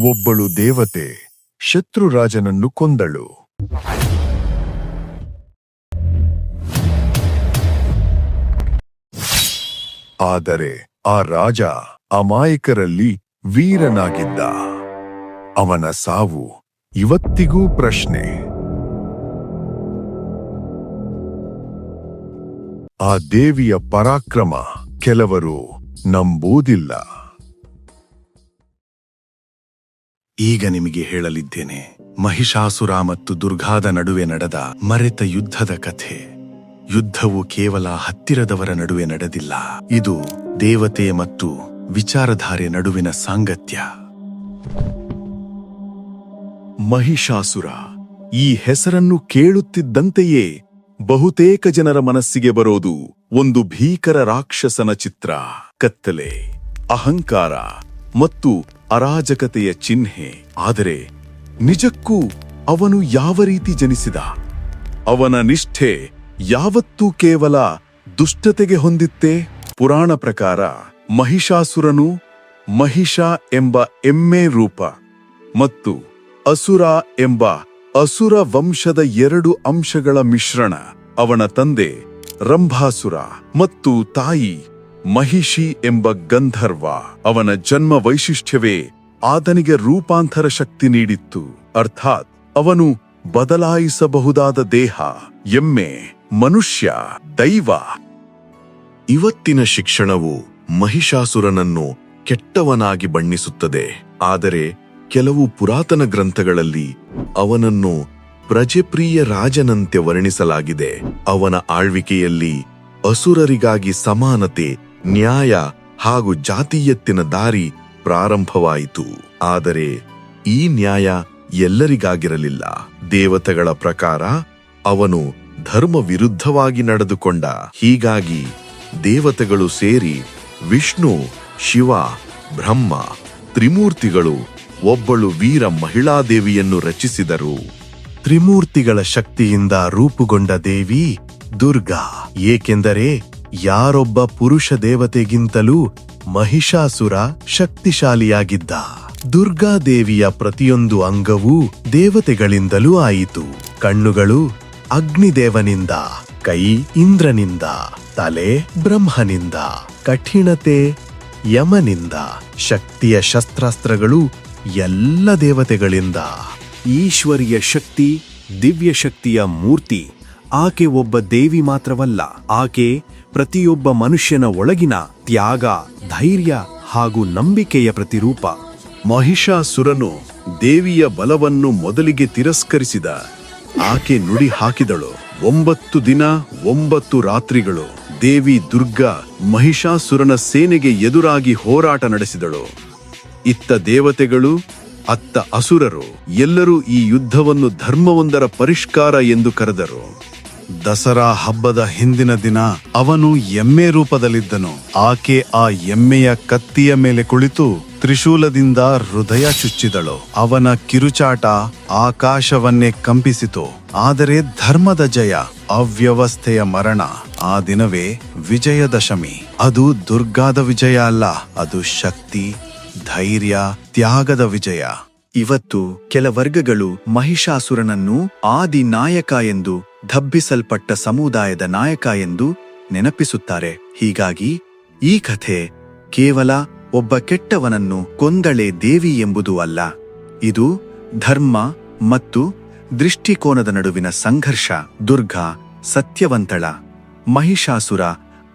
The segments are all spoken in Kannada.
ಒಬ್ಬಳು ದೇವತೆ ಶತ್ರುರಾಜನನ್ನು ಕೊಂದಳು. ಆದರೆ ಆ ರಾಜ ಅಮಾಯಕರಲ್ಲಿ ವೀರನಾಗಿದ್ದ. ಅವನ ಸಾವು ಇವತ್ತಿಗೂ ಪ್ರಶ್ನೆ. ಆ ದೇವಿಯ ಪರಾಕ್ರಮ ಕೆಲವರು ನಂಬುವುದಿಲ್ಲ. ಈಗ ನಿಮಗೆ ಹೇಳಲಿದ್ದೇನೆ, ಮಹಿಷಾಸುರ ಮತ್ತು ದುರ್ಗಾದ ನಡುವೆ ನಡೆದ ಮರೆತ ಯುದ್ಧದ ಕಥೆ. ಯುದ್ಧವು ಕೇವಲ ಹತ್ತಿರದವರ ನಡುವೆ ನಡೆದಿಲ್ಲ, ಇದು ದೇವತೆ ಮತ್ತು ವಿಚಾರಧಾರೆ ನಡುವಿನ ಸಾಂಗತ್ಯ. ಮಹಿಷಾಸುರ, ಈ ಹೆಸರನ್ನು ಕೇಳುತ್ತಿದ್ದಂತೆಯೇ ಬಹುತೇಕ ಜನರ ಮನಸ್ಸಿಗೆ ಬರೋದು ಒಂದು ಭೀಕರ ರಾಕ್ಷಸನ ಚಿತ್ರ. ಕತ್ತಲೆ, ಅಹಂಕಾರ ಮತ್ತು ಅರಾಜಕತೆಯ ಚಿಹ್ನೆ, ಆದರೆ ನಿಜಕ್ಕೂ ಅವನು ಯಾವ ರೀತಿ ಜನಿಸಿದ? ಅವನ ನಿಷ್ಠೆ ಯಾವತ್ತೂ ಕೇವಲ ದುಷ್ಟತೆಗೆ ಹೊಂದಿತ್ತೆ? ಪುರಾಣ ಪ್ರಕಾರ ಮಹಿಷಾಸುರನು ಮಹಿಷ ಎಂಬ ಎಮ್ಮೆ ರೂಪ ಮತ್ತು ಅಸುರ ಎಂಬ ಅಸುರ ವಂಶದ ಎರಡು ಅಂಶಗಳ ಮಿಶ್ರಣ ಅವನ ತಂದೆ ರಂಭಾಸುರ ಮತ್ತು ತಾಯಿ ಮಹಿಷಿ ಎಂಬ ಗಂಧರ್ವ ಅವನ ಜನ್ಮ ವೈಶಿಷ್ಟ್ಯವೇ ಆತನಿಗೆ ರೂಪಾಂತರ ಶಕ್ತಿ ನೀಡಿತ್ತು. ಅರ್ಥಾತ್ ಅವನು ಬದಲಾಯಿಸಬಹುದಾದ ದೇಹ, ಎಮ್ಮೆ, ಮನುಷ್ಯ, ದೈವ. ಇವತ್ತಿನ ಶಿಕ್ಷಣವು ಮಹಿಷಾಸುರನನ್ನು ಕೆಟ್ಟವನಾಗಿ ಬಣ್ಣಿಸುತ್ತದೆ. ಆದರೆ ಕೆಲವು ಪುರಾತನ ಗ್ರಂಥಗಳಲ್ಲಿ ಅವನನ್ನು ಪ್ರಜೆಪ್ರಿಯ ರಾಜನಂತೆ ವರ್ಣಿಸಲಾಗಿದೆ. ಅವನ ಆಳ್ವಿಕೆಯಲ್ಲಿ ಅಸುರರಿಗಾಗಿ ಸಮಾನತೆ ನ್ಯಾಯ ಹಾಗೂ ಜಾತೀಯತ್ತಿನ ದಾರಿ ಪ್ರಾರಂಭವಾಯಿತು. ಆದರೆ ಈ ನ್ಯಾಯ ಎಲ್ಲರಿಗಾಗಿರಲಿಲ್ಲ. ದೇವತೆಗಳ ಪ್ರಕಾರ ಅವನು ಧರ್ಮ ವಿರುದ್ಧವಾಗಿ ನಡೆದುಕೊಂಡ. ಹೀಗಾಗಿ ದೇವತೆಗಳು ಸೇರಿ ವಿಷ್ಣು, ಶಿವ, ಬ್ರಹ್ಮ, ತ್ರಿಮೂರ್ತಿಗಳು ಒಬ್ಬಳು ವೀರ ಮಹಿಳಾದೇವಿಯನ್ನು ರಚಿಸಿದರು. ತ್ರಿಮೂರ್ತಿಗಳ ಶಕ್ತಿಯಿಂದ ರೂಪುಗೊಂಡ ದೇವಿ ದುರ್ಗಾ. ಏಕೆಂದರೆ ಯಾರೊಬ್ಬ ಪುರುಷ ದೇವತೆಗಿಂತಲೂ ಮಹಿಷಾಸುರ ಶಕ್ತಿಶಾಲಿಯಾಗಿದ್ದ. ದುರ್ಗಾದೇವಿಯ ಪ್ರತಿಯೊಂದು ಅಂಗವೂ ದೇವತೆಗಳಿಂದಲೂ ಆಯಿತು. ಕಣ್ಣುಗಳು ಅಗ್ನಿದೇವನಿಂದ, ಕೈ ಇಂದ್ರನಿಂದ, ತಲೆ ಬ್ರಹ್ಮನಿಂದ, ಕಠಿಣತೆ ಯಮನಿಂದ, ಶಕ್ತಿಯ ಶಸ್ತ್ರಾಸ್ತ್ರಗಳು ಎಲ್ಲ ದೇವತೆಗಳಿಂದ. ಈಶ್ವರಿಯ ಶಕ್ತಿ ದಿವ್ಯ ಶಕ್ತಿಯ ಮೂರ್ತಿ. ಆಕೆ ಒಬ್ಬ ದೇವಿ ಮಾತ್ರವಲ್ಲ, ಆಕೆ ಪ್ರತಿಯೊಬ್ಬ ಮನುಷ್ಯನ ಒಳಗಿನ ತ್ಯಾಗ, ಧೈರ್ಯ ಹಾಗೂ ನಂಬಿಕೆಯ ಪ್ರತಿರೂಪ. ಮಹಿಷಾಸುರನು ದೇವಿಯ ಬಲವನ್ನು ಮೊದಲಿಗೆ ತಿರಸ್ಕರಿಸಿದ. ಆಕೆ ನುಡಿ ಹಾಕಿದಳು ಒಂಬತ್ತು ದಿನ, ಒಂಬತ್ತು ರಾತ್ರಿಗಳು ದೇವಿ ದುರ್ಗಾ ಮಹಿಷಾಸುರನ ಸೇನೆಗೆ ಎದುರಾಗಿ ಹೋರಾಟ ನಡೆಸಿದಳು. ಇತ್ತ ದೇವತೆಗಳು, ಅತ್ತ ಅಸುರರು ಎಲ್ಲರೂ ಈ ಯುದ್ಧವನ್ನು ಧರ್ಮವೊಂದರ ಪರಿಷ್ಕಾರ ಎಂದು ಕರೆದರು. ದಸರಾ ಹಬ್ಬದ ಹಿಂದಿನ ದಿನ ಅವನು ಎಮ್ಮೆ ರೂಪದಲ್ಲಿದ್ದನು. ಆಕೆ ಆ ಎಮ್ಮೆಯ ಕತ್ತಿಯ ಮೇಲೆ ಕುಳಿತು ತ್ರಿಶೂಲದಿಂದ ಹೃದಯ ಚುಚ್ಚಿದಳು. ಅವನ ಕಿರುಚಾಟ ಆಕಾಶವನ್ನೇ ಕಂಪಿಸಿತು. ಆದರೆ ಧರ್ಮದ ಜಯ, ಅವ್ಯವಸ್ಥೆಯ ಮರಣ, ಆ ದಿನವೇ ವಿಜಯದಶಮಿ. ಅದು ದುರ್ಗಾದ ವಿಜಯ ಅಲ್ಲ, ಅದು ಶಕ್ತಿ, ಧೈರ್ಯ, ತ್ಯಾಗದ ವಿಜಯ. ಇವತ್ತು ಕೆಲ ವರ್ಗಗಳು ಮಹಿಷಾಸುರನನ್ನು ಆದಿ ನಾಯಕ ಎಂದು ದಬ್ಬಿಸಲ್ಪಟ್ಟ ಸಮುದಾಯದ ನಾಯಕ ಎಂದು ನೆನಪಿಸುತ್ತಾರೆ. ಹೀಗಾಗಿ ಈ ಕಥೆ ಕೇವಲ ಒಬ್ಬ ಕೆಟ್ಟವನನ್ನು ಕೊಂದಳೆ ದೇವಿ ಎಂಬುದು ಅಲ್ಲ. ಇದು ಧರ್ಮ ಮತ್ತು ದೃಷ್ಟಿಕೋನದ ನಡುವಿನ ಸಂಘರ್ಷ, ದುರ್ಗಾ, ಸತ್ಯವಂತಳ, ಮಹಿಷಾಸುರ,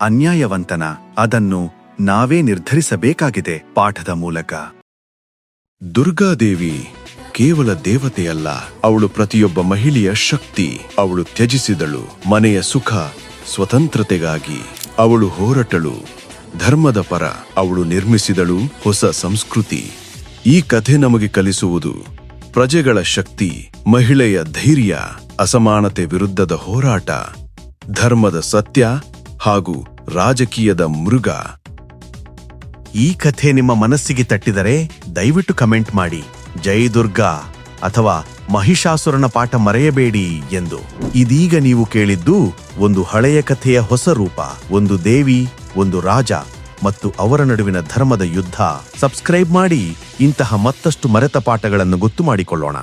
ಅನ್ಯಾಯವಂತನ. ಅದನ್ನು ನಾವೇ ನಿರ್ಧರಿಸಬೇಕಾಗಿದೆ ಪಾಠದ ಮೂಲಕ. ದುರ್ಗಾದೇವಿ ಕೇವಲ ದೇವತೆಯಲ್ಲ, ಅವಳು ಪ್ರತಿಯೊಬ್ಬ ಮಹಿಳೆಯ ಶಕ್ತಿ. ಅವಳು ತ್ಯಜಿಸಿದಳು, ಮನೆಯ ಸುಖ, ಸ್ವತಂತ್ರತೆಗಾಗಿ. ಅವಳು ಹೋರಟಳು, ಧರ್ಮದ ಪರ. ಅವಳು ನಿರ್ಮಿಸಿದಳು ಹೊಸ ಸಂಸ್ಕೃತಿ. ಈ ಕಥೆ ನಮಗೆ ಕಲಿಸುವುದು ಪ್ರಜೆಗಳ ಶಕ್ತಿ, ಮಹಿಳೆಯ ಧೈರ್ಯ, ಅಸಮಾನತೆ ವಿರುದ್ಧದ ಹೋರಾಟ, ಧರ್ಮದ ಸತ್ಯ ಹಾಗೂ ರಾಜಕೀಯದ ಮೃಗ. ಈ ಕಥೆ ನಿಮ್ಮ ಮನಸ್ಸಿಗೆ ತಟ್ಟಿದರೆ ದಯವಿಟ್ಟು ಕಮೆಂಟ್ ಮಾಡಿ. ಜೈ ದುರ್ಗಾ ಅಥವಾ ಮಹಿಷಾಸುರನ ಪಾಠ ಮರೆಯಬೇಡಿ ಎಂದು. ಇದೀಗ ನೀವು ಕೇಳಿದ್ದು ಒಂದು ಹಳೆಯ ಕಥೆಯ ಹೊಸ ರೂಪ, ಒಂದು ದೇವಿ, ಒಂದು ರಾಜ ಮತ್ತು ಅವರ ನಡುವಿನ ಧರ್ಮದ ಯುದ್ಧ. ಸಬ್ಸ್ಕ್ರೈಬ್ ಮಾಡಿ ಇಂತಹ ಮತ್ತಷ್ಟು ಮರೆತ ಪಾಠಗಳನ್ನು ಗೊತ್ತು ಮಾಡಿಕೊಳ್ಳೋಣ.